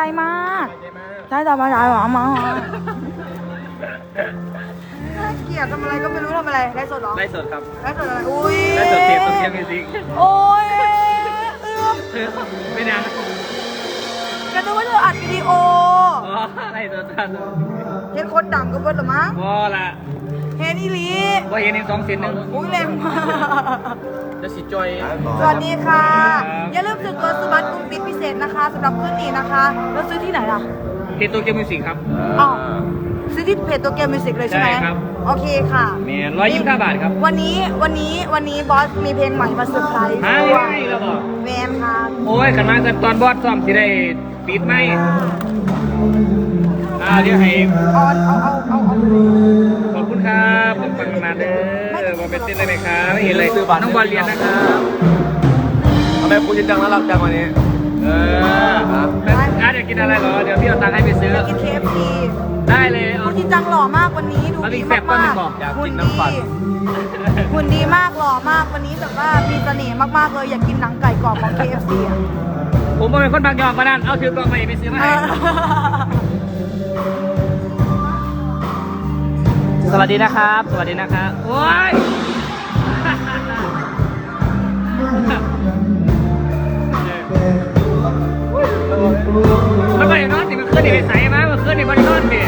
สบายใจมากได้สบายใจหรอมาน่าเกลียดทำอะไรก็ไม่รู้ทำอะไรไลฟ์สดเหรอไล่สดครับไลฟ์สดอะไรอุ้ยไล่สดเทปตัวเทียมมิวสิกโอ้ยเอื้อมไม่นานกระตุ้ว่าเธออัดวิดีโออ๋อไล่สดทันเห็นคนดังก็เบิดเหรอมั้งพอละ เห็นอีหลีว่าเห็นอีกสองเซนหนึ่งอุ้ยแรงมากจะสิจอย สวัสดีค่ะครับอย่าลืมซื้อตัวสบัตกลุ่มปิดพิเศษนะคะสำหรับคืนนี้นะคะ แล้วซื้อที่ไหนล่ะเทปตัวเทียมมิวสิกครับอ๋อซื้อที่เพจตัวเกมมิวสิกเลยใช่ไหมใช่ครับ โอเคค่ะแมน129บาทครับ วันนี้วันนี้วันนี้บอสมีเพลงใหม่มาเซอร์ไพรส์หาด้วง่ายยแล้วบอกแมนค่ะ โอ้ยขันมากันตอนบอสซ้อมสิได้ปิดไหมอ่าเดี๋ยวให้เอาเอาเอาเอา เด้อว่าเป็นเต้นได้ไหมครับไม่เห็นเลยน้องบอลเรียนนะครับทำไมคุณจริงจังน่ารักจังวันนี้ เออแล้วอาร์ตอยากกินอะไรเหรอ เดี๋ยวพี่เอาตังค์ให้ไปซื้อไปกินเคฟซีได้เลยเอาคุณจริงจังหล่อมากวันนี้ดูเอาอีดีกแฟบก่อนหนึ่มากงบอกอยากๆหุ่กินนดีน้ำปั่นหุ่นดีมากหล่อมากวันนี้แบบว่ามีเสน่ห์มากๆเลยอยากกินหนังไก่กรอบของ KFC อะผมเป็นคนบางยองมานั่นเอาถือกล่องใหม่ไปซื้อมาให้ สวัสดีนะครับ สวัสดีนะครับโอ้ยมันไปนอนสิมันขึ้นอีกไปใส่มามันขึ้นอีกบนนอนสิ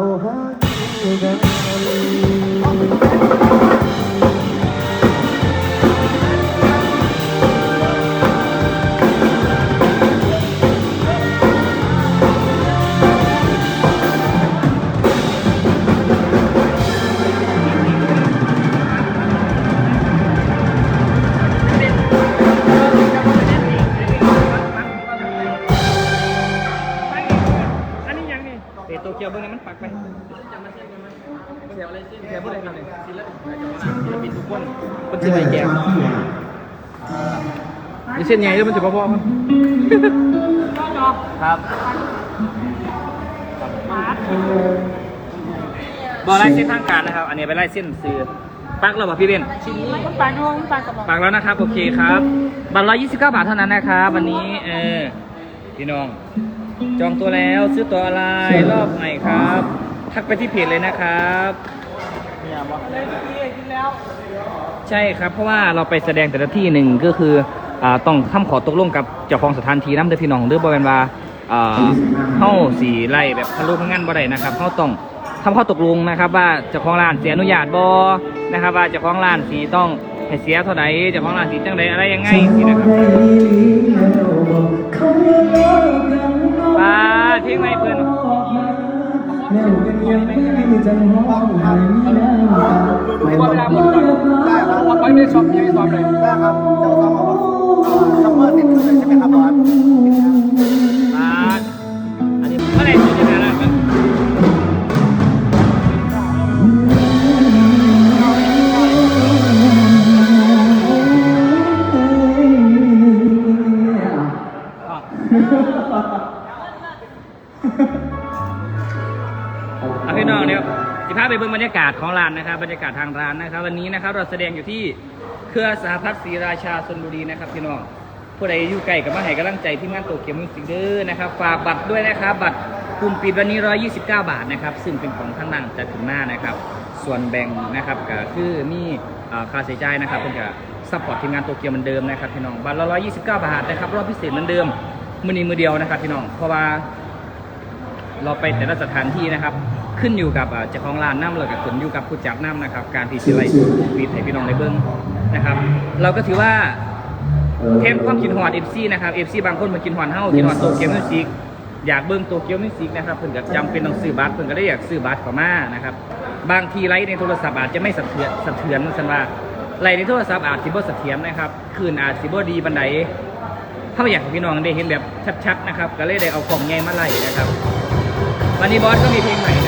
我和你的 เส้นใหญ่ด้วยมันจะพอๆมั้งครับบอลไล่เส้นทางการนะครับ อันนี้ไปไล่เส้นซื้อปักแล้วป่ะพี่เบนปากดวงปากกระบอกปักแล้วนะครับ โอเคครับบัตรร้อยยี่สิบเก้าบาทเท่านั้นนะครับวันนี้เออพี่น้อง จองตัวแล้วซื้อตัวอะไรรอบใหม่ครับ ทักไปที่เพจเลยนะครับเลยพี่กินแล้วใช่ครับเพราะว่าเราไปแสดงแต่ละที่หนึ่งก็คือ อ่าต้องทำขอตกลงกับเจ้าของสถานที่น้ำเด้อพี่น้องเด้อบริเวณว่าอ่าเฮ้าสีไล่แบบทะลุพังงานบ่ได้นะครับเฮ้าต้องทำข้อตกลงนะครับว่าเจ้าของร้านเสียอนุญาตบ่นะครับ ว่าเจ้าของร้านสีต้องให้เสียเท่าไหร่เจ้าของร้านสีจังไดอะไรยังไงสินะครับปาดเพลงไม่เพิ่นแนวกันยังไม่จังห้องหายแล้วดูว่าเวลาหมดก่อนได้ครับเอาไปไม่ชอบยังไม่ชอบเลยได้ครับเดี๋ยวต้องเอา คัมเมอร์ติดขึ้นใช่ไหมครับบอสบาสอันนี้เม่อไหร่จะหาล่ะครับเอาพี่น้องเดี่ยวที่พาไปเบิ่งบรรยากาศของร้านนะครับ บรรยากาศทางร้านนะครับ วันนี้นะครับเราแสดงอยู่ที่ รือสหพัฒน์ศรีราชาชนบุรีนะครับพี่น้องผู้ใดอยู่ไกลกับมาให้กำลังใจที่งานโตเกียวมิวสิกเดอร์นะครับฝากบัตรด้วยนะครับบัตรกลุ่มปิดวันนี้ 129 บาทนะครับซึ่งเป็นของทั้งนั่งจะถึงหน้านะครับ ส่วนแบ่งนะครับก็คือมีอ่ค่าใช้จ่ายนะครับเพื่อจะซัพพอร์ตทีมงานโตเกียวเหมือนเดิมนะครับพี่น้องบัตรละ129 บาทนะครับรอบพิเศษเหมือนเดิมมือนี้มือเดียวนะครับพี่น้องเพราะว่าเราไปแต่ละสถานที่นะครับ ขึ้นอยู่กับเจ้าของร้านน้ำเลยกับขึ้นอยู่กับผู้จัดน้ำนะครับ การที่สิไลฟีดให้พี่น้องในเบิ้ง นะครับ เราก็ถือว่าเทมความกินหอดเอฟซีนะครับเอฟซีบางคนมากินหอดเฮ้ากินหอดโตเกียวมิวสิกอยากเบิ้งโตเกียวมิวสิกนะครับเพิ่นก็จำเป็นต้องซื้อบัตรเพิ่นก็ได้อยากซื้อบัตรเข้ามานะครับบางทีไลฟ์ในโทรศัพท์อาจจะไม่สะเทือนสะเทือนสันว่าไลฟ์ในโทรศัพท์อาจสิบ่เสถียรนะครับคืนอาจสิบ่ดีบันไดถ้าอยากให้พี่น้องได้เห็นแบบชัดๆนะครับก็เลยได้เอาของใหญ่มาไล่นะครับ วันนี้บอสก็มีเพลงใหม่นะครับ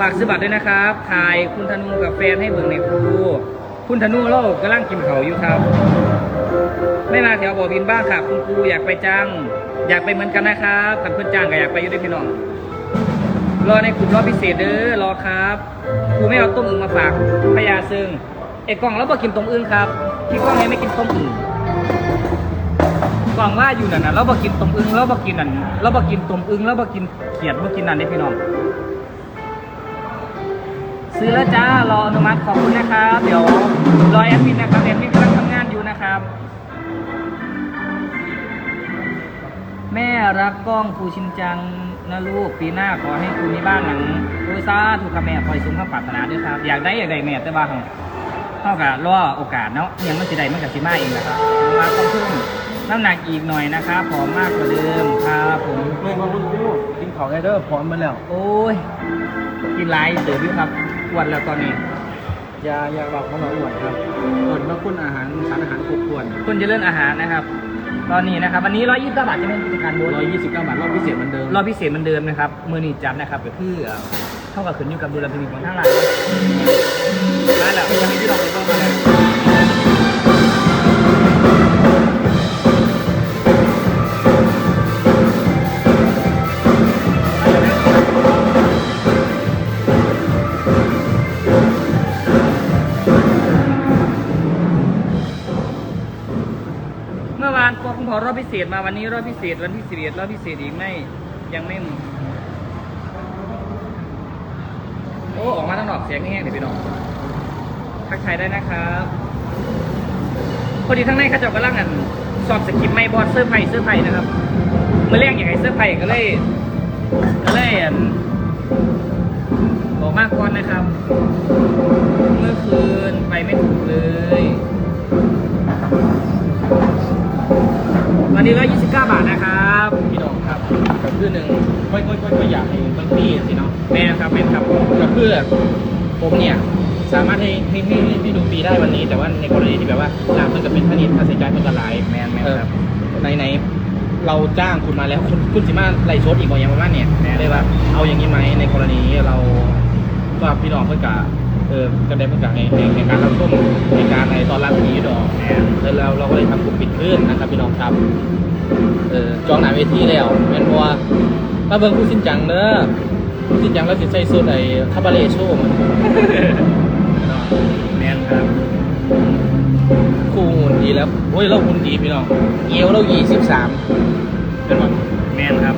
ฝากซื้อบัตรด้วยนะครับถ่ายคุณธนูกับแฟนให้เบิ่งในครูคุณธนูเรากำลังกินเขาอยู่ครับ ไม่มาแถวบ่อบินบ้างครับคุณครูอยากไปจ้างอยากไปเหมือนกันนะครับขันเพื่อนจ้างก็อยากไปอยู่ด้วยพี่น้อง รอในกลุ่มรอบพิเศษเด้อรอครับครูไม่เอาต้มอึ่งมาฝากพญาซึ่งเอกกล่องแล้วบอกกินต้มอึ่งครับพี่กล้องให้ไม่กินต้มอึ่งกล่องว่าอยู่นั่นนะเราบอกกินต้มอึงเราบอกกินนั่นเราบอกกินต้มอึงเราบอกกินเขียดบอกกินนั่นได้พี่น้อง ซื้อแล้วจ้ารออนุมัติขอบคุณนะครับ เดี๋ยวรอแอดมินนะครับแอดมินกำลังทำงานอยู่นะครับ แม่รักกล้องครูชินจังนะลูกปีหน้าขอให้คุณมีบ้านหลังโอซาถูกค่ะแม่คอยสมข้าปรารถนาด้วยครับอยากได้อยากได้แม่แต่ว่าของเท่ากับรอโอกาสเนาะยังมันจะได้มันกับสิมาเองนะครับมาต้องเพิ่มน้ำหนักอีกหน่อยนะครับผอมมากกว่าเดิมครับผมไม่มาคุณครูกินของไอเดอร์พร้อมมาแล้ว โอ้ย กินไรเดือดอยู่ครับ อ้วันแล้วตอนนี้ยายาบอกเขามาอวดครับอวดมาคุณอาหารสารอาหารครบถ้วนคุณจะเลื่อนอาหารนะครับ ตอนนี้นะครับวันนี้ร้อยยี่สิบาทจะเป็นกิจการโบนร้อยยี่สิบเก้าบาทรอบพิเศษเหมือนเดิมรอบพิเศษเหมือนเดิมนะครับมือนีจัดนะครับก็คือเอ่อเท่ากับขึ้นอยู่กับดูแลพินิจของทางร้านร้านแหละจะมีที่เราไปเพิ่มมาแล้ว อบพิเศษมาวันนี้รอบพิเศษวันที่สิบเอ็ดรอบพิเศษอีกไม่ยังไม่โอ้ออกมาตั้งดอกเสียงแห้งๆเดี๋ยวพี่น้องทักทายได้นะครับพอดีทั้งในเขาเจ้ากำลังอันสอบสกิปไม่บอสเสื้อไผ่เสื้อไผ่นะครับเมื่อเรียกอย่างไรเสื้อไผ่ก็เลยก็เลยอันบอกมากก่อนนะครับ เมื่อคืนไปไม่ถูกเลย วันนี้ร้อยยี่สิบเก้าบาทนะครับพี่น้องครับก็คือหนึ่งค่อยๆค่อยๆอยากให้บางที่สิเนาะแม่นครับแม่นครับก็คือผมเนี่ยสามารถให้ให้ให้ให้ให้ดูฟรีได้วันนี้ แต่ว่าในกรณีที่แบบว่าร้านมันก็เป็นผลิตค่าใช้จ่ายเพิ่มกันหลายแม่นแม่นครับในในๆเราจ้างคุณมาแล้วคุณคุณสิมาไล่ชดอีกบ่อย่างประมาณเนี่ยเลยว่าเอาอย่างนี้ไหมในกรณีนี้เราก็พี่น้องเพื่อกะ เออก็ได้เพื่อกะในในในการรับชมในการในตอนรับนี้ดอกแล้วเราเราก็เลยทำกลุ่มปิดขึ้นนะครับพี่น้องครับเออจองหนาเวทีแล้วแม่นบ่ว่ามาเบิ่งผู้สินจังเด้อผู้สินจังแล้วสิใส่สุดไอ้คาบาเร่โชว์มันแม่นครับคู่หุ่นดีแล้วโอ้ยเราหุ่นดีพี่น้องเอวเรายี่สิบสามเป็นบ่แม่นครับ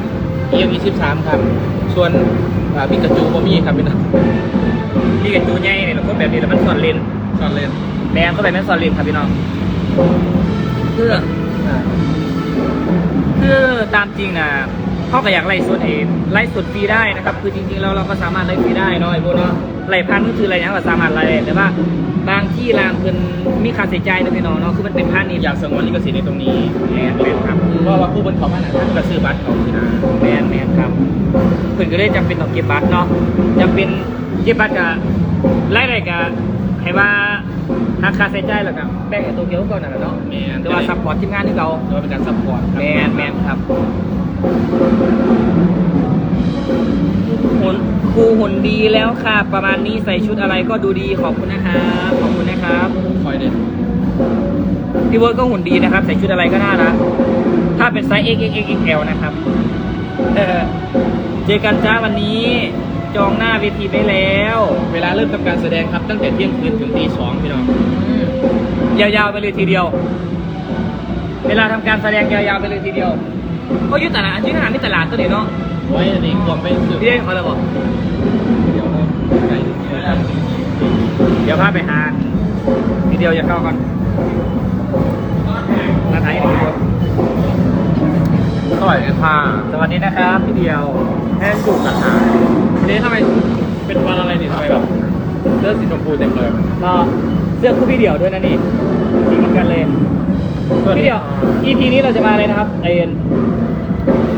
เอวยี่สิบสามครับ ส่วนอ่าพิกาจูบ่มีครับพี่น้อง พี่กับจูใหญ่เนี่ยเราคนแบบนี้แล้วมันสอนเลนก่อนเล่นแดงเข้าไปมันสอนเลนครับพี่น้องเพื่ออ่าคือตามจริงนะเขาก็อยากไล่สดเองไล่สดฟรีได้นะครับ คือจริงๆเราเราก็สามารถไล่ฟรีได้เนาะไอ้พวกเนาะไล่พันก็คืออะไรอย่างก็สามารถไล่ได้แต่ว่าบางที่รางเพิ่นมีค่าใช้จ่ายนะพี่น้องเนาะคือมันเป็นพันนี่อยากสงวนลิขสิทธิ์ในตรงนี้แมนแมนครับเพราะว่าผู้บนเขามาน่ะท่านก็ซื้อบัตรเขาที่นาแมนแมนครับเพิ่นก็เลยจำเป็นต้องเก็บบัตรเนาะจำเป็น เก็บบัตรกับไล่ได้กับให้ว่าหาค่าใช้จ่ายแล้วก็แบ่งให้ตัวเกียวก่อนน่ะเนาะแม่นแต่ว่าซัพพอร์ตทีมงานที่เราแต่ว่าเป็นการซัพพอร์ตครับแมนแมนครับหุ่นครูหุ่นดีแล้วค่ะ ประมาณนี้ใส่ชุดอะไรก็ดูดีขอบคุณนะครับขอบคุณนะครับคอยเด่นพี่เวิร์ดก็หุ่นดีนะครับ ใส่ชุดอะไรก็น่ารักถ้าเป็นไซส์ XXXXL นะครับเออเจอกันจ้าวันนี้ จจองหน้าเวทีไปแล้วเวลาเริ่มทำการแสดงครับตั้งแต่เที่ยงคืนถึงตีสองพี่น้อง ยาวๆไปเลยทีเดียว เวลาทำการแสดงยาวๆไปเลยทีเดียวก็ยุตลาดชื่ออาหารที่ตลาดตัวนี้เนาะไว้อันนี้กล่องไปสืบพี่ได้เขาเลยบอกเดี๋ยวไก่เดี๋ยวเดี๋ยวพาไปหาทีเดียวอย่าเข้าก่อนมาถ่ายทีเดียวสวัสดีค่ะสวัสดีนะครับพี่เดียว แห้งจุกกันหายวันนี้ทำไมเป็นวันอะไรนี่ทำไมแบบเสื้อสีชมพูเต็มเลยก็เสื้อคู่พี่เดียวด้วยนะนี่สีเหมือนกันเลยพี่เดียว EP นี้เราจะมาอะไรนะครับไอ้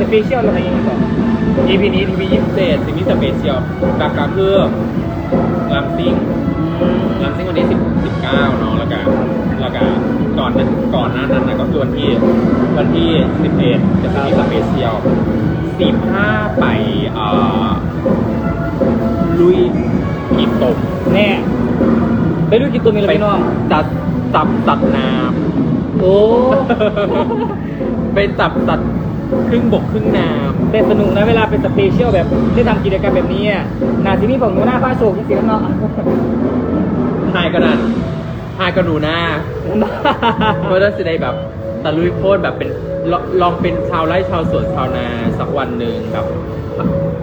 สเปเชียลอะไรอย่างเงี้ยก่อน EP นี้ EP ยี่สิบเจ็ดสิ่งที่สเปเชียลกากาคือลำซิ่งลำซิ่งวันนี้สิบสิบเก้าเนาะแล้วก็แล้วก็ก่ อนก่อนหน้านั้นนะก็คือวันที่วันที่สิบเอ็ดจะมีสเปเชียลสิบห้าไผ่ลุยกีบตมแน่ไปดูกี่ตัวมีอะไรพี่น้องจับจับสัตว์น้ำโอ้ ไปจับสัตว์ครึ่งบกครึ่งน้แต่สนุกนะเวลาเป็นสเปเชียลแบบได้ทำกิจกรรมแบบนี้อะนาทีนี้ผมหนูหน้าผ้าโศกจริงๆเนาะำทายกระดาน ทายกระดูหน้าเพื่อจะได้แบบตะลุยโพดแบบเป็นลองลองเป็นชาวไร่ชาวสวนชาวนาสักวันหนึ่งแบบ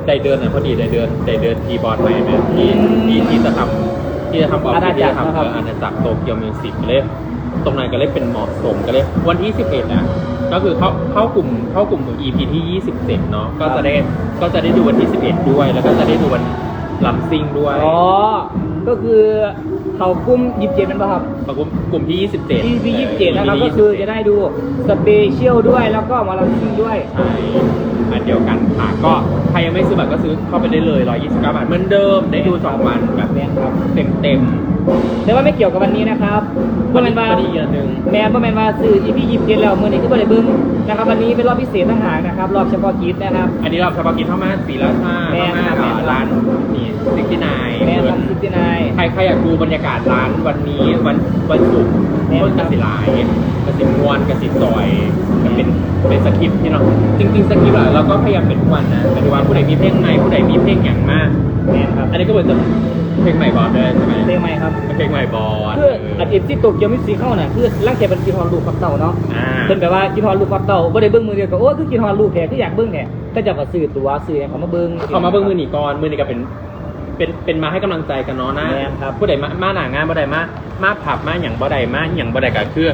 ได้เดินนะพอดีได้เดินได้เดินทีบอร์ดไปแบบที่ที่ที่จะทำที่จะทำบอร์ดที่จะทำเอออาณาจักรโตเกียวมิวสิกเลยตรงนั้นก็เลยเป็นเหมาะสมก็เลย วันที่ 11อะก็คือเข้าเข้ากลุ่มเข้ากลุ่ม EP ที่ 27 เนาะก็จะได้ก็จะได้ดูวันที่ 11 ด้วย แล้วก็จะได้ดูวันลำซิ่งด้วยอ๋อก็คือ เขากุ้มยิบเจ็ดมันป่ะครับกลุ่มกลุ่มที่27 ที่ที่ยี่สิบเจ็ดนะครับก็คือจะได้ดูสเปเชียลด้วยแล้วก็หมาลำซิ่งด้วย ใช่อันเดียวกันค่ะก็ใครยังไม่ซื้อบัตรก็ซื้อเข้าไปได้เลย 129 บาทเหมือนเดิมได้ดู 2 วันแบบแมนครับเต็มเต็มแต่ว่าไม่เกี่ยวกับวันนี้นะครับๆเพราะแมนว่าวันนี้อีกอันหนึ่งแมนเพราะแมนว่าซื้ออีพียิบเจ็ดแล้วมือนี้ก็ไม่ได้เบิ้ง นะครับวันนี้เป็นรอบพิเศษต่างหากนะครับรอบเฉพาะกิจนะครับ อันนี้เราเฉพาะกินเข้ามาสีราชาแม่เข้านมาครับแม่นร้านนี่ซิกตี้นายแมนทำซิตี้นาย ใครใครอยากดูบรรยากาศร้านวันนี้วันวันศุกร์แม่นต้นกสิหลายกสิมวนกสิซอยก็เป็นเป็นสคริปต์ที่เนาะจริงๆสคริปต์อะเราก็พยายามเป็นทุกวันนะเป็นทุกวันผู้ใดมีเพลงไหนผู้ใดมีเพลงอย่างมาก แมนครับ อันนี้ก็เหมือนจะ เพลงใหม่บอสด้วยใช่ไหมเพลงใหม่ครับเพลงใหม่บอสคืออันเอ็มที่โตเกียวมิวสิคเข้าน่ะคือร่างแกเป็นกินฮอนลูกกับเต่าเนาะอ่าเป็นแบบว่ากินฮอนลูกกับเต่าบ่ได้เบิ้งมือเดียวก็โอ้คือกินฮอนลูกแท้คืออยากเบิ้งแท้ก็จะก็ซื้อตัวซื้อหยังเขามาเบิ้งเขามาเบิ้งมือหนีก่อนมือหนีก็เป็นเป็นเป็นมาให้กำลังใจกันเนาะนะแม่นครับผู้ใดมามาหนางานบ่ใดมามาผับมาอย่างบ่ใดมาอย่างบ่ใดก็คือ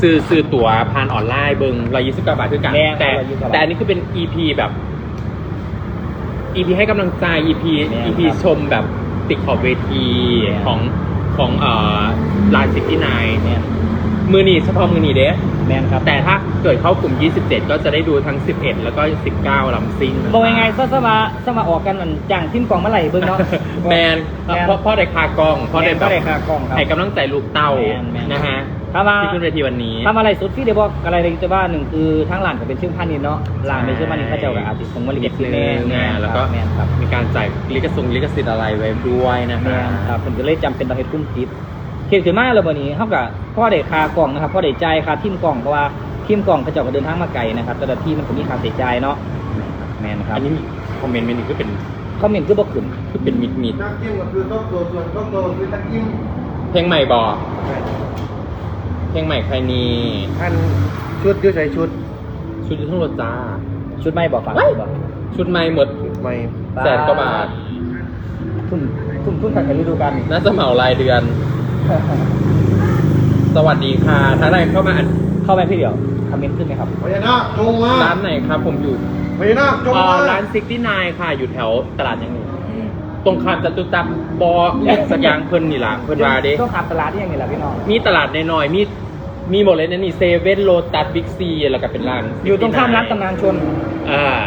ซื้อซื้อตั๋วผ่านออนไลน์เบิ้งร้อยยี่สิบเก้าบาทคือกันแม่นแต่129บาทแต่อันนี้คือเป็น EP แบบ EP ให้กำลังใจ EP แม่น EP ครับชมแบบ ติดขอบเวทีแม่นของของเอ่อลานซิตี้นายแมนมือหนีเฉพาะมือหนีเด้แมนครับแต่ถ้าเกิดเข้ากลุ่ม 27 ก็จะได้ดูทั้ง 11 แล้วก็ 19ลำซิงนะคะบอกยังไงซะซะมาซะมาออกกันอันจ้างทีมกองเมื่อไหร่เบิ้งเนาะ แมนแมน เพราะเพราะได้คากองเพราะได้แมนเพราะได้คากองครับ ให้กำลังใจลูกเต้าแมนแมน นะฮะ ถ้ามาที่ขึ้นเวทีวันนี้ทำอะไรสุดที่เดี๋ยวบอกอะไรเลยจะว่าหนึ่งคือทั้งหลานก็เป็นชื่อพันนินเนาะหลานเป็นชื่อพันนินเขาเจ้ากับอาร์ติสต์ของมารินิเก็ดตนึคือแม่งนะแล้วก็แมนครับมีการจ่ายลิขสิทธิ์ลิขสิทธิ์อะไรไว้ด้วยนะแมฮะนครับเป็นก็เลยจำเป็นต้องเฮ็ดกุ้มติดเขียนขึ้นมาแล้ววันนี้เท่ากับพ่อได้คากล่องนะครับพ่อได้จ่ายคาทีมกล่องเพราะว่าทีมกล่องเขาเจ้าก็เดินทางมาไกลนะครับแต่ละที่มันก็มีค่าใช้จ่ายเนาะแมนครับอันนี้มีคอมเมนต์เมนูก็เป็นคอมเมนต์คือบ่ขึ้นคือเป็นมิดมิดนักจิ้มก็คือต้องตัวส่วนต้องตัวคือนักจิ้มเพลงใหม่บอ กเพลงใหม่ใครนี่ท่านชุดยืดใส่ชุดชุดยุทธรถจ้า ชุดไม่บอกฝากเฮ้ยบอกชุดใหม่หมดไม่แสนกว่าบาท ทุ่มทุ่มทุ่มขัดกันฤดูกาลน่าจะเหมารายเดือน สวัสดีค่ะถ้าใครเข้ามาอ่านเข้าไปพี่เดียวคอมเมนต์ขึ้นไหมครับพญานาคจงมาร้านไหนครับ ผมอยู่พญานาคจงอ่ามาร้านซิกตี้นค่ะ อยู่แถวตลาดยังไงตรงข้ามจตุจักรบอแอกสักอยางเพิ่นนี่ล่ะเพิ่นว่าเด้ต้องขับตลาดที่ยังไงล่ะพี่น้อง มีตลาดน้อยๆมี มีหมดเลยนะนี่เซเว่นโลตัสบิ๊กซีแล้วก็เป็นร้านอยู่ตรงข้ามร้านตำนานชน อ่า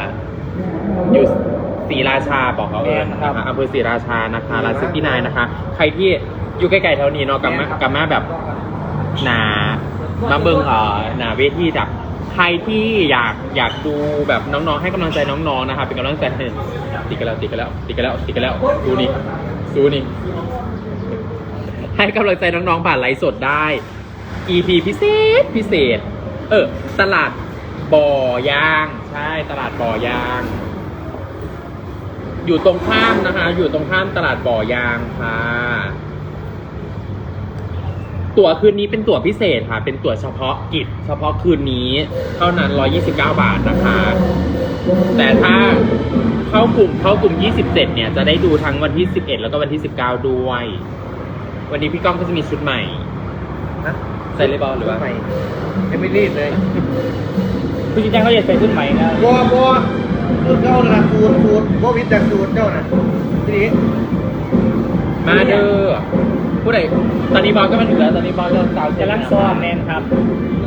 อยู่ศรีราชาบอกเขาเองครับนะคะอำเภอศรีราชานะคะร้านซิกตี้นนะคะ ใครที่อยู่ใกล้ๆแถวนี้เนาะกลับมาครับกลับมาแบบหนามาเบิ่งเอ่อหนาเวทีจากใครที่อยากอยากดูแบบน้องๆ ให้กำลังใจน้องๆนะคะเป็นกำลังใจให้ติดกันแล้วติดกันแล้วติดกันแล้วติดกันแล้วดูนี่ดูนี่ ให้กำลังใจน้องๆผ่านไลฟ์สดได้ EP พิเศษพิเศษ เออ ตลาดบ่อยาง ใช่ตลาดบ่อยาง อยู่ตรงข้ามนะคะ อยู่ตรงข้ามตลาดบ่อยางค่ะ ตั๋วคืนนี้เป็นตั๋วพิเศษค่ะ เป็นตั๋วเฉพาะกิจ เฉพาะคืนนี้เท่านั้น 129 บาทนะคะ แต่ถ้าเข้ากลุ่มเข้ากลุ่ม 27 เนี่ย จะได้ดูทั้งวันที่ 11 แล้วก็วันที่ 19 ด้วย วันนี้พี่ก้องก็จะมีชุดใหม่ ใส่เลยบอลหรือว่ายังไม่รีบเลยคือจริงๆเขาอยากใส่ชุดใหม่นะบัวบัวสูตรเจ้านะสูตรสูตรบัววิทย์แต่สูตรเจ้านะทีนี้มาเด้อผู้ใดตอนนี้บอลก็มาถึงแล้วตอนนี้บอลก็สาวจะลักซ้อมแน่นครับ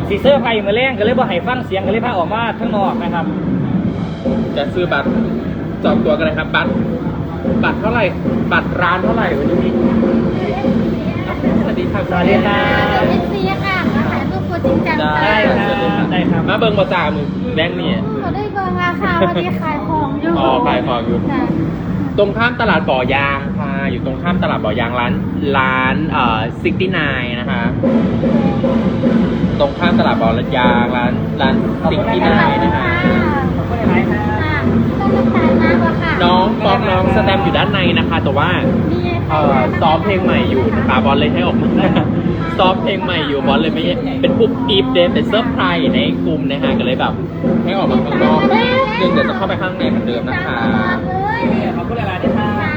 สีเสื้อร์ไฟมาแรงก็เลยบ่ให้ฟังเสียงก็เลยพาออกมาข้างนอกนะครับ จะซื้อบัตรจองตัวกันเลยครับ บัตรบัตรเท่าไหร่ บัตรร้านเท่าไหร่วันนี้ส วัสดีครับสวัสดีครับเอฟซีค่ะมาถ่ายรูปตัวจริงจังได้ค่ะครับได้ครับ มาเบิ่งบอจ่ามือแบงค์นี่เราได้เบอร์ราคาวันนี้ขายของอยู่อ๋อขายของอยู่ ค่ะตรงข้ามตลาดบ่อยางค่ะ อยู่ตรงข้ามตลาดบ่อยางร้านร้านเอ่อซิกตี้นนะคะ ตรงข้ามตลาดบ่อยางร้านร้านซิกตี้นนะคะขอบคุณหลายๆครับ ค่ะต้องน้ำตาลมากกว่าค่ะน้องป๊อกน้องสแตมป์อยู่ด้านในนะคะ แต่ว่านี่เอ่อซ้อมเพลงใหม่อยู่นะคะบอลเลยให้ออกมาซ้อมเพลงใหม่อยู่บอลเลยไม่เป็นปุ๊บอีฟเดย์เป็นเซอร์ไพรส์ในกลุ่มนะฮะก็เลยแบบ ให้ออกมาข้างนอกซึ่งเดี๋ยวจะเข้าไปข้างในเหมือนเดิมนะคะเลยขอบคุณหลายๆนะครับค่ะ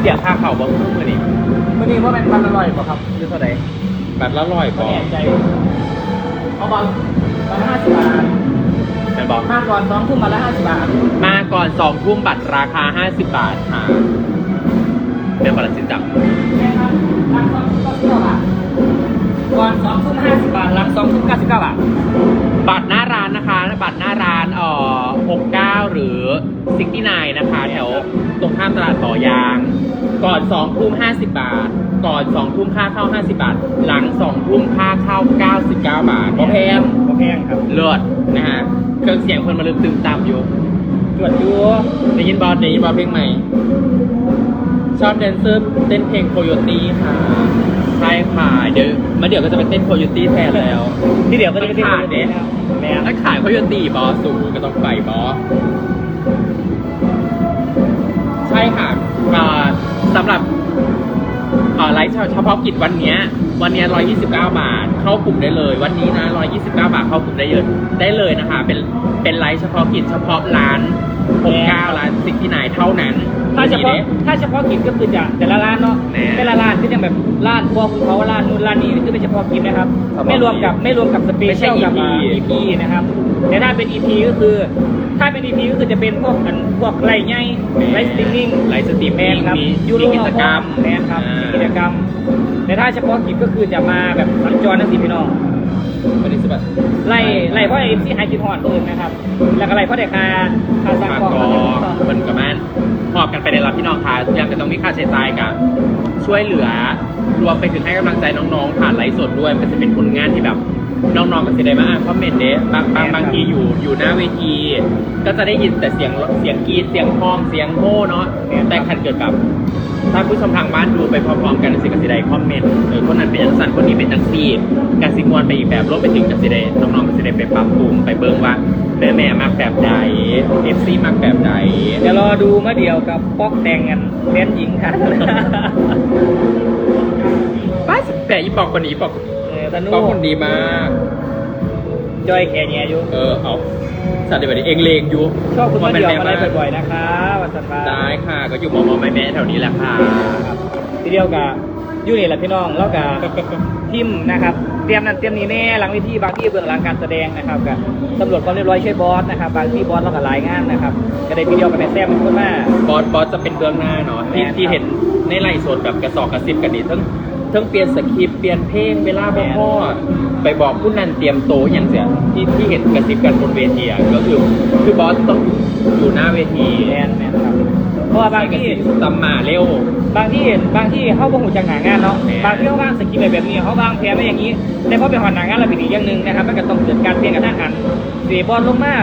เสียค่าเข่าบ้างเมื่อนี้วันนี้ว่าเป็นพันอร่อยกว่าครับหรือเท่าไหร่บัตรละร้อยบก็อแน่ใจเอาบอล มาละห้าสิบบาทแม่บอกห้าก่อนสองทุ่มมาละห้าสิบบาทมาก่อนสองทุ่มบัตรราคา 50 บาทค่ะเป็นบัตรสินจับนะครับหลังสองทุ่มเก้าสิบเก้าบาทก่อนสองทุ่มห้าสิบบาทหลังสองทุ่มเก้าสิบเก้าบาทบัตรหน้าร้านนะคะ บัตรหน้าร้านเอ่อ69 หรือ 69 นะคะ แถวตรงข้ามตลาดต่อยาง ก่อน2ทุ่ม50 บาท ก่อน2ทุ่มค่าเข้า 50 บาท หลัง2ทุ่มค่าเข้า 99 บาทก็แพงก็ แพงครับเลิศนะฮะเครื่องเสียงเพิ่นมาลืมตึมตามอยู่ตรวจดูได้ยินบอลได้ยินบอลเพลงใหม่ ชอบแดนเซอร์เต้นเพลงโคโยตี้ค่ะใช่ค่ะเดี๋ยวมาเดี๋ยวก็จะไปเต้นโคโยตี้แทนแล้วที่เดี๋ยวก็จะไปที่ขาดเด็ดแม่ถ้าขายโคโยตี้บอสสูก็ต้องไปบอสใช่ค่ะอ่าสำหรับอ่าไลฟ์เฉพาะกิจวันเนี้ยวันเนี้ย129 บาท เข้ากลุ่มได้เลย วันนี้นะ129 บาทเข้ากลุ่มได้เลยได้เลยนะคะ เป็นเป็นไลฟ์เฉพาะกิจเฉพาะร้าน69ร้านซิกที่ไหนเท่านั้นถ้าเฉพาะดีถ้าเฉพาะกิจก็คือจะแต่ละร้านเนาะแน่แต่ละร้านคือจะแบบร้านครัวคุณเขาร้านนู่นร้านนี้นี่คือเป็นเฉพาะกิจนะครับครับ ไม่รวมกับไม่รวมกับสเปไม่เชีใช่ยลกับ EP EP นะครับ แต่ถ้าเป็น EP ก็คือ ถ้าเป็น EP ก็คือจะเป็นพวกกันพวกไลฟ์ใหญ่ไลฟ์สตรีมมิ่งไลฟ์สตรีมแมมิ่นงครับมียูโรมีกิจกรรมแมนครับอ่ามีกิจกรรม แต่ถ้าเฉพาะกิจก็คือจะมาแบบสัญจรนั่นสิพี่น้องวันนี้สบัดไล่ไล่เพราะเอ็มซีไฮจิทอนตัวอื่นนะครับ แล้วก็ไล่เพราะเด็กคาคาสร้างฝากกองกอคาสร้างกองมันกับแม่นหอบกันไปในรับพี่น้องค่ะยังจะต้องมีค่าใช้จ่ายกับช่วยเหลือ รวมไปถึงให้กำลังใจน้องๆ ผ่านไลฟ์สดด้วย มันจะเป็นผลงานที่แบบ น้องๆก็จะได้มาอ่านคอมเมนต์เด้บางบางบางทีอยู่อยู่หน้าเวที ก็จะได้ยินแต่เสียงเสียงกรีดเสียงห้องเสียงโห่เนาะแต่คันเกิดกับ ถ้าผู้ชมทางบ้านดูไปพร้อมๆกันสิกสิได้คอมเมนต์เออคนนั้นเป็นจังสันคนนี้เป็นจังซีกสิมวนไปอีกแบบรวมไปถึงกสิได้น้องๆกสิได้ไปปรับปรุงไปเบิ่งว่าแม่แม่ๆมักแบบใดเอฟซีมักแบบใดเดี๋ยวรอดูมาเดียวกับป๊อกแต่งกันเล่นหญิงค่ะป้าแต่อีปอกคนนี้อีปอกเออตานุปอกคนดีมากจอยแค่แย่อยู่เออเอา สัตว์เดี๋ยวนี้เองเลงอยู่ชอบคุณมาเดียวแม่มาๆไล่บ่อยๆนะคะวันสัปดาห์ได้ค่ะ ก็อยู่มอมอแม่แม่ๆแถวนี้แหละค่ะครับทีเดียวกับยูนี่แหละพี่น้องแล้วกับทิมนะครับ เตรียมนั่นเตรียมนี่แน่หลังเวิธีบางที่เบื้องหลังการแสดงนะครับกับตำรวจความเรียบร้อยช่วยบอสนะครับบางที่บอสเราก็รายงานนะครับก็ได้พี่เดียวกับแม่แซมเป็นคนมาบอสบอสจะเป็นเบื้องหน้าเนาะที่แม่นครับที่เห็นในไลฟ์สดแบบกระสอบกระซิบกันนี่ทั้ง ทั้งเปลี่ยนสคริปต์เปลี่ยนเพลงเวลาแม่พ่อนพ่อไปบอกผู้นั้นเตรียมโตวอย่างเสียที่ที่เห็นกระซิบกันบนเวทีอะก็คือคือบอสต้องอยู่หน้าเวทีแมนแมนครับเพราะว่าบางกระที่ซิบตำมาเร็ว บางที่บางที่เขาบ่หูจักหนางานเนาะแม่บางที่เขาวางสกิปต์แบบนี้เขาวางแผนไว้อย่างนี้แต่พอไปหอนหนางานเราเป็นอีกอย่างหนึ่งนะครับมันก็ต้องเกิดการเปลี่ยนกระทั่งหันเสียบอลลงมา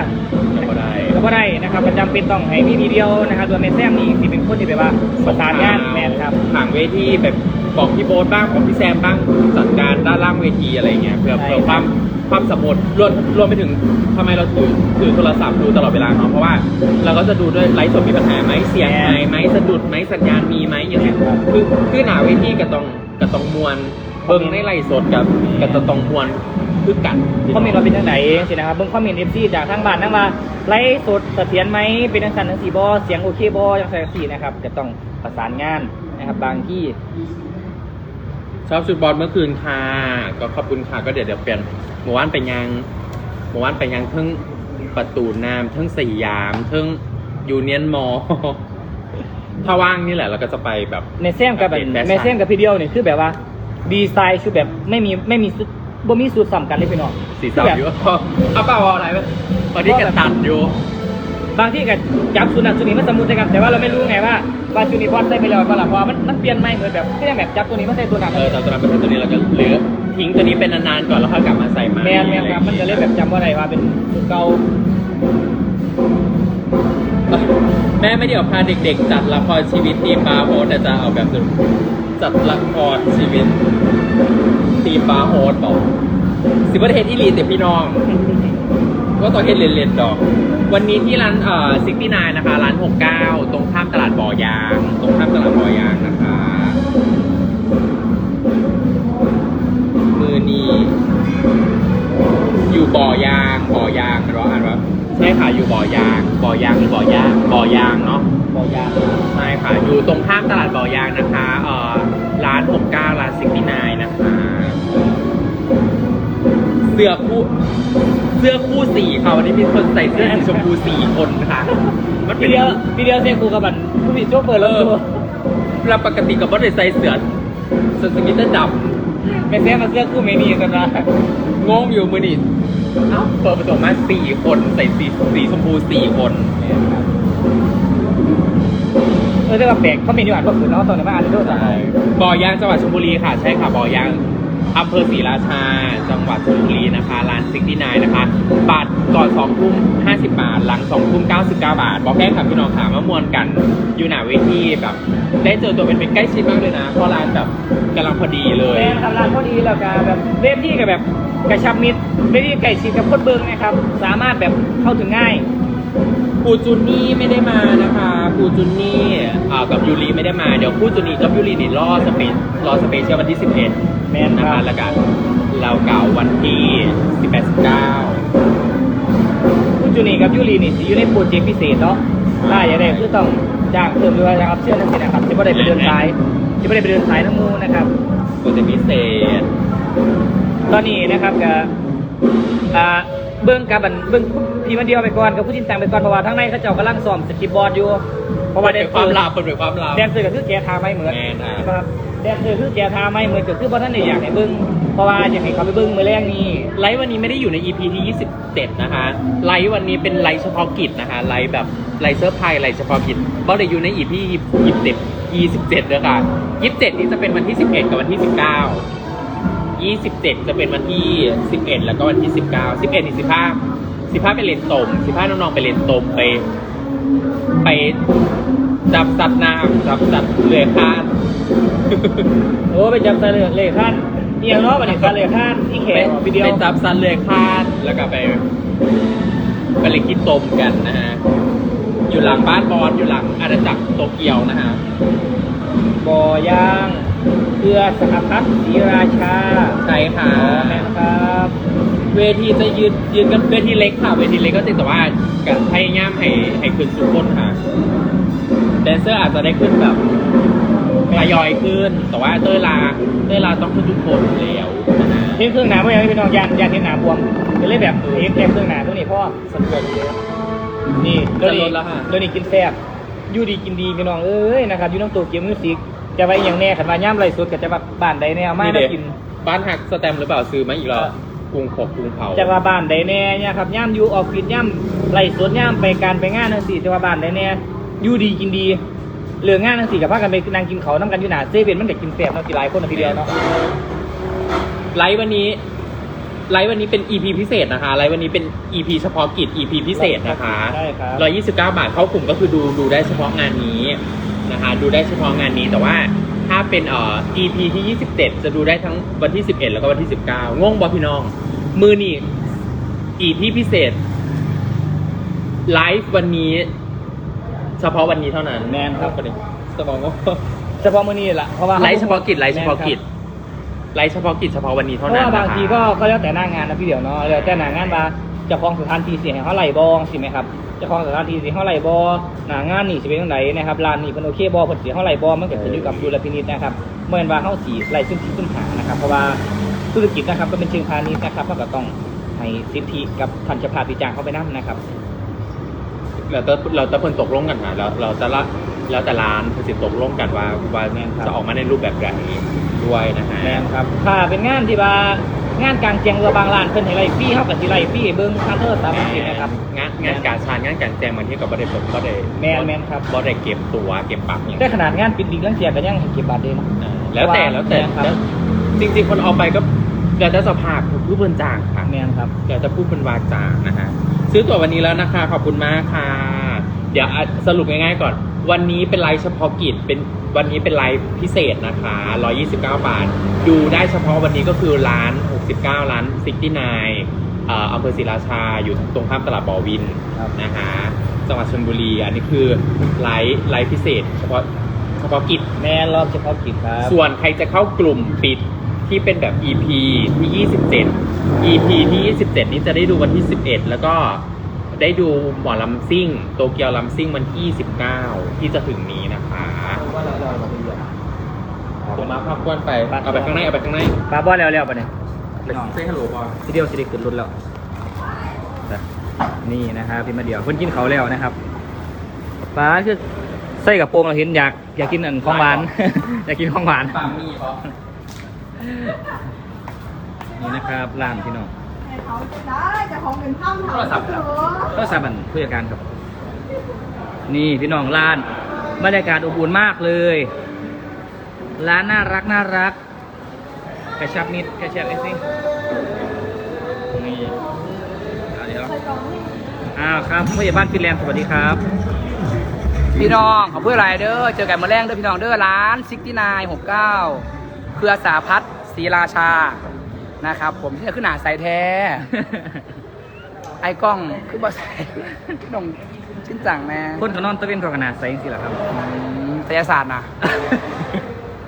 ก็ได้ก็บ่ได้นะครับมันจำเป็นต้องให้มีทีเดียวนะครับตัวเมสแซมนี่สิเป็นคนที่แบบว่าประสานงานแมนครับทางเวทีแบบ บอกพี่โบ๊ทบ้างบอกพี่แซมบ้างจัดการด้านล่างเวทีอะไรเงี้ยเพื่อใช่เพื่อความคความสมดรวมรวมไปถึงทำไมเราถือถือโทรศัพท์ดูตลอดเวลาเนาะเพราะว่าเราก็จะดูด้วยไลฟ์สดมีปัญหาไหมเสียงไหมไหมสะดุดไหมสัญญาณมีไหมอย่างเงี้ยคือคือหนาเวทีกับตองกับตองมวลเบิ่งในไลฟ์สดกับกับตองมวลคือกันคอมเมนต์เราเป็นจังไหนสินะครับเบิ่งคอมเมนต์ FC จากทางบ้านทั้งว่าไลฟ์สดเสถียรไหมเป็นจังซั่นจังซี่บ่เสียงโอเคบ่จังซั่นจังซี่นะครับจะต้องประสานงานนะครับบางที่ ชอบชุดบอลเมื่อคืนค่ะ ก็ขอบคุณค่ะ ก็เดี๋ยวเดี๋ยวเปลี่ยนหมู่บ้านไปยังหมู่บ้านไปยังเทั้งประตูน้ำเทั้งสยามเทั้งยูเนียนมอ ถ้าว่างนี่แหละเราก็จะไปแบบในเซมกับแบบเป็นแฟชั่นในเซมกับพี่เดียวนี่คือแบบว่า ดีไซน์คือแบบไม่มีไม่มีสุดบ่มีสูตรซ้ำกันเลยพี่น้องสีสาวอยู่เอาเปล่าเอาอะไรวะวันนี้แกตัดอยู่ บางที่ก็จับสุนัขสุนีมันสมมุติด้วยกันแต่ว่าเราไม่รู้ไงว่าว่าสุนีพอดใส่ไปแล้วก็หลับพอมันมันเปลี่ยนใหม่เหมือนแบบก็ยังแบบจับตัวนี้มาใส่ตัวนั้นเออแต่ตอนนั้นเป็นตัวนี้เราก็เหลือทิ้งตัวนี้เป็นนานๆก่อนแล้วค่อยกลับมาใส่ใหม่แมนแมนครับมันจะเล่นแบบจำว่าอะไรว่าเป็นตัวเก่าแม่ไม่ได้เอาพาเด็ก ๆ จัดละครชีวิตทีมบาร์โฮสแต่จะเอาแบบจัดละครชีวิตทีมบาร์โฮสบอกสิบประเทศที่รีแต่พี่น้อง ก็ต่อเฮ็ดเลนๆดอก วันนี้ที่ร้านเอ่อซิกตี้นนะคะ ร้านหกเก้าตรงข้ามตลาดบ่อยาง ตรงข้ามตลาดบ่อยางนะคะ มือนี้อยู่บ่อยางบ่อยางมันว่าอ่านว่าใช่ค่ะอยู่บ่อยางบ่อยางหรือบ่อยางบ่อยางเนาะบ่อยางใช่ค่ะอยู่ตรงข้ามตลาดบ่อยางนะคะเอ่อร้าน 69ร้าน69นะคะ เสื้อคู่ สื้อคู่สีค่ะวันนี้มีคนใส่เสื้อสีชมพูสี่คนนะคะมันเป็พี่นเดียวพี่เดียวเซมกูกับบันผู้ผิดโชคเปิดเอแล้วอตัวเราปกติกับว่าได้ใส่เสื้อเสื้อสมิธดไม่เซมมาเสื้อคู่เมนีกันนะำงงอยู่มือนี่เอ้าเปิดประตูมาสี่คนใส่สีสีชมพูสี่คน เออแต่ว่าแปลกเขาเมนูอ่านว่าขืนเนาะตอนนั้นมาอ่านด้วยจ้ะบ่อยางจังหวัดชลบุรีค่ะ ใช่ค่ะบ่อยาง อำเภอศรีราชา จังหวัดชลบุรีนะคะ ร้านซิกตี้นนะคะบัตรก่อน2ทุ่ม50บาท หลัง2ทุ่ม99บาท บอกแค่ค่ะพี่น้องค่ะมามวนกัน อยู่หน้าเวทีแบบ ได้เจอตัวเป็นเป็นใกล้ชิดมากเลยนะ เพราะร้านแบบกำลังพอดีเลย แม่ทำร้านพอดีแล้วก็แบบเวฟที่กับแบบกระชับมิตรเวฟที่ไก่ชิดกับคนเบิงนะครับ สามารถแบบเข้าถึงง่าย ครูจุนนี่ไม่ได้มานะคะครูจุนนี่อ่ากับยูรีไม่ได้มา เดี๋ยวครูจุนนี่กับยูรีนี่รอสเปซรอสเปเชียลวันที่ 11แม่นนะครัคะบแล้วก็เราเก่าวันที่ 18 19คุณจูนี่กับยูรีนี่สิอยู่ในโปรเจกต์พิเศษเนาะถ้าอย่างไรคือต้องจ้างเพิ่มด้วยนะครับเชื่อนั่นสินะครับจะไม่ได้ไปเดินสายจะไม่ได้ไปเดินสายน้ำมูนะครับโปรเจกต์พิเศษ ตอนนี้นะครับกับอ่า เบื้องกับอันเบื้องพี่มันเดียวไปก่อนกับผู้จินตังไปก่อนเพราะว่าทั้งในเขาเจ้ากำลังซ้อมสกิปบอร์ดอยู่เพราะว่าเปิดเผยความลับเปิดเผยความลับแดนเซอร์ก็คือแกทาไม่เหมือนแม่นอะครับแดนเซอร์คือแกทาไม่เหมือนก็คือเพราะท่านเนี่ยอยากให้เบิ้งเพราะว่าอยากให้เขาไปเบิ้งมือแรกนี่ไลฟ์วันนี้ไม่ได้อยู่ใน EP ที่27นะคะไลฟ์วันนี้เป็นไลฟ์เฉพาะกิจนะคะไลฟ์แบบไลฟ์เซอร์ไพรส์ไลฟ์เฉพาะกิจบอสได้อยู่ใน EP 27 27ด้วยค่ะ27 นี่จะเป็นวันที่ 11 กับวันที่ 19 27 จะเป็นวันที่ 11 แล้วก็วันที่ 19 11นี่15 15ไปเรียนตม15น้องๆไปเรียนตมไป ไปจับสัตว์น้ำจับสัตว์เลื้อยคลานโอ้ไปจับซาเลยเลยขั้นเอียงเนาะบันนี้ซาเลยขั้นที่แขไปนวิดีโอไปจับสัตว์เลื้อยคลานแล้วก็ไปไปเล่นกินตมกันนะฮะอยู่หลังบ้านบอสอยู่หลังอาณาจักรโตเกียวนะฮะบ่อย่าง เพื่อสหพัฒน์ศรีราชาใช่ค่ะแม่นครับ เวทีจะยืนยืนกันเวทีเล็กค่ะ เวทีเล็กก็จริงแต่ว่ากันพยายามให้ให้ขึ้นทุกคนค่ะแดนเซอร์อาจจะได้ขึ้นแบบทยอยขึ้น แต่ว่าเต้ยลาเต้ยลาต้องขึ้นทุกคนอยู่แล้วนะฮะเห็นเครื่องหนาไม่ยังพี่น้องยานยานเห็นหนาบวมก็เลยแบบเอ็กแเครื่องหนาตัวนี้เพราะว่าสะดวกเลยนี่ตัวนี้จะลดแล้วฮะตัวนี้กินแซ่บอยู่ดีกินดีพี่น้องเอ้ยนะครับอยู่น้ำตัวเกียวมิวสิก จะไปอย่างแน่ขันมาย่ำไรสุดก็จะแบบบ้านใดแน่เอาไม่ได้กิน บ้านหักสแตมป์หรือเปล่าซื้อมาอีกแล้วกรุงขบกรุงเผาจะว่าบ้านใดแน่เนี่ยครับย่ำอยู่ออฟฟิศย่ำไรสวนย่ำไปการไปงานทั้งสี่จะว่าบ้านใดแน่อยู่ดีกินดีเหลืองานทั้งสี่กับพากันไปนั่งกินเขาวน้ำกันอยู่หนาเซเว่นมันก็กินแซ่บเนาะกี่หลายคนเนาะทีเดียวเนาะไลฟ์วันนี้ไลฟ์วันนี้เป็น EP พิเศษนะคะ ไลฟ์วันนี้เป็น EP เฉพาะกิจ EP พิเศษนะคะใช่ครับร้อยยี่สิบเก้าบาทเข้ากลุ่มก็คือดูดูได้เฉพาะงานนี้ นะคะ ดูได้เฉพาะงานนี้แต่ว่าถ้าเป็นเอ่อ EP ที่ 27 จะดูได้ทั้งวันที่ 11 แล้วก็วันที่ 19ง่วงบอพี่น้อง มือนี่อีที่พิเศษไลฟ์วันนี้ เฉพาะวันนี้เท่านั้นแมนครับประเด็นจะบอกว่าเฉพาะมื้อนี้แหละเพราะว่าไลฟ์เฉพาะกิจไลฟ์เฉพาะกิจไลฟ์เฉพาะกิจเฉพาะวันนี้เพเท่าราะนั้นว่าบางนะคะทีก็ก็แล้วแต่หน้างานนะพี่เดี๋ยวเนาะแล้วแต่หน้างานว่าเจ้าของสถานที่เสียให้เขาไหลบองสิไหมครับ เจ้าของสถานที่สิเขาไหลบอหน้างานนี่สิเป็นจังไดนะครับร้านนี่เพิ่นโอเคบ่เพิ่นสิเขาไหลบอมันก็ขึ้นอยู่กับดุลพินิจนะครับเมื่อเห็นว่าเฮาสิไหลซึ่งที่ซึ่งหานะครับ เพราะว่าธุรกิจนะครับก็เป็นเชิงพาณิชย์นะครับมันก็ต้องให้สิทธิกับท่านเจ้าภาพที่จ้างเขาไปนํนะครับเราจะเราจะเพิ่นตกลงกันนะเราเราจะละแล้วแต่ร้านเพิ่นสิตกลงกันว่าว่าแม่นครับจะออกมาในรูปแบบไหนด้วยนะฮะแม่นครับ ถ้าเป็นงานที่ว่า งานกลางแจ้งเรือบางร้านเพิ่นให้ไล่ฟรีเฮาก็สิไล่ฟรีเบิ่งทางโทรศัพท์จังซี่นะครับ งานงานการชานงานการแจงมันที่กับบ่ได้ผมก็ได้แม่นแม่นครับ บ่ได้เก็บตัวเก็บปรับอย่างแต่ขนาดงานปิดดีกลังเสียก็ยังให้เก็บบัตรเลยนะอ่าแล้วแต่แล้วแต่ครับ แล้วจริง ๆ คนเอาไปก็เดี๋ยวจะสภาพผู้เพิ่นจ้างค่ะ แม่นครับ เดี๋ยวจะพูดเป็นวาจานะฮะซื้อตั๋ววันนี้แล้วนะคะ ขอบคุณมากค่ะ เดี๋ยวอะสรุปง่ายๆก่อน วันนี้เป็นไลฟ์เฉพาะกิจเป็น วันนี้เป็นไลฟ์พิเศษนะคะ 129 บาท ดูได้เฉพาะวันนี้ก็คือร้าน 69 ร้าน 69เอ่ออำเภอศรีราชา อยู่ตรงข้ามตลาดบ่อวินครับนะคะจังหวัดชลบุรี อันนี้คือไลฟ์ไลฟ์พิเศษ เฉพาะเฉพาะกิจ แม่นรอบเฉพาะกิจครับ ส่วนใครจะเข้ากลุ่มปิดที่เป็นแบบ EP ที่ 27 EP ที่ 27 นี้จะได้ดูวันที่ 11 แล้วก็ได้ดูหมอลำซิ่ง โตเกียวลำซิ่งวันที่ 29 ที่จะถึงนี้นะคะ ผมมาภาพกวนไป เอาไปข้างใน เอาไปข้างในปลาบอลแล้วแล้วปะเนี่ยพี่น้องเซ่ฮัลโหลบอลทีเดียวสิได้ขึ้นรถแล้วแต่นี่นะครับพี่มาเดียวเพิ่นกินเขาวแล้วนะครับปลาคือใส่กับโปรงเราเห็นอยากอยากกินอันของหวาน อยากกินของหวานปามมีบอนี่นะครับร้านพี่น้องเขาได้แต่ของเป็นถ้ำโทรศัพท์เถครับอะก็สาบันผู้จัดการครับ นี่พี่น้องร้านบรรยากาศอบอุ่นมากเลย ร้านน่ารักน่ารัก กระชับมิดกระชับเอซี่นี่เอาเดี๋ยวอ้าวครับผู้ใหญ่บ้านฟินแลนด์สวัสดีครับ พี่น้องขอเพื่ออะไรเด้อเจอกันมาแรงเด้อพี่น้องเด้อร้านซิกที่นายหกเก้าเครือสาพัฒน์ศรีราชานะครับ ผมที่จะขึ้นหนาใสแท้ ไอ้กล้องคือบ่ใส่พี่น้องชิ้นจังแน่คนก็นอนตะเวนก็ขนาดใสจริงๆเหรอครับอืมศิลศาสตร์นะ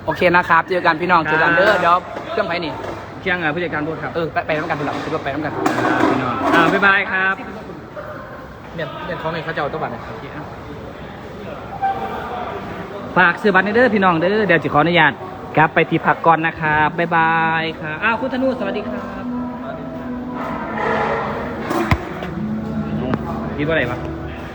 โอเคนะครับ เจอกันพี่น้อง เจอกันเด้อเดี๋ยวเครื่องไปนี่ เชียงอะผู้จัดการบูธครับเออ ไปไปน้ำกันพี่น้องคือว่าไปน้ำกันอ่าพี่น้องอ่าบ๊ายบายครับเนี่ยเนี่ยเขาไงเขาจะเอาตัวบัตรฝากซื้อบัตรในเด้อพี่น้องเด้อเดี๋ยวจะขออนุญาตกลับไปที่พักก่อนนะครับบ๊ายบายครับอ้าวคุณธนูสวัสดีครับคิดว่าอะไรวะ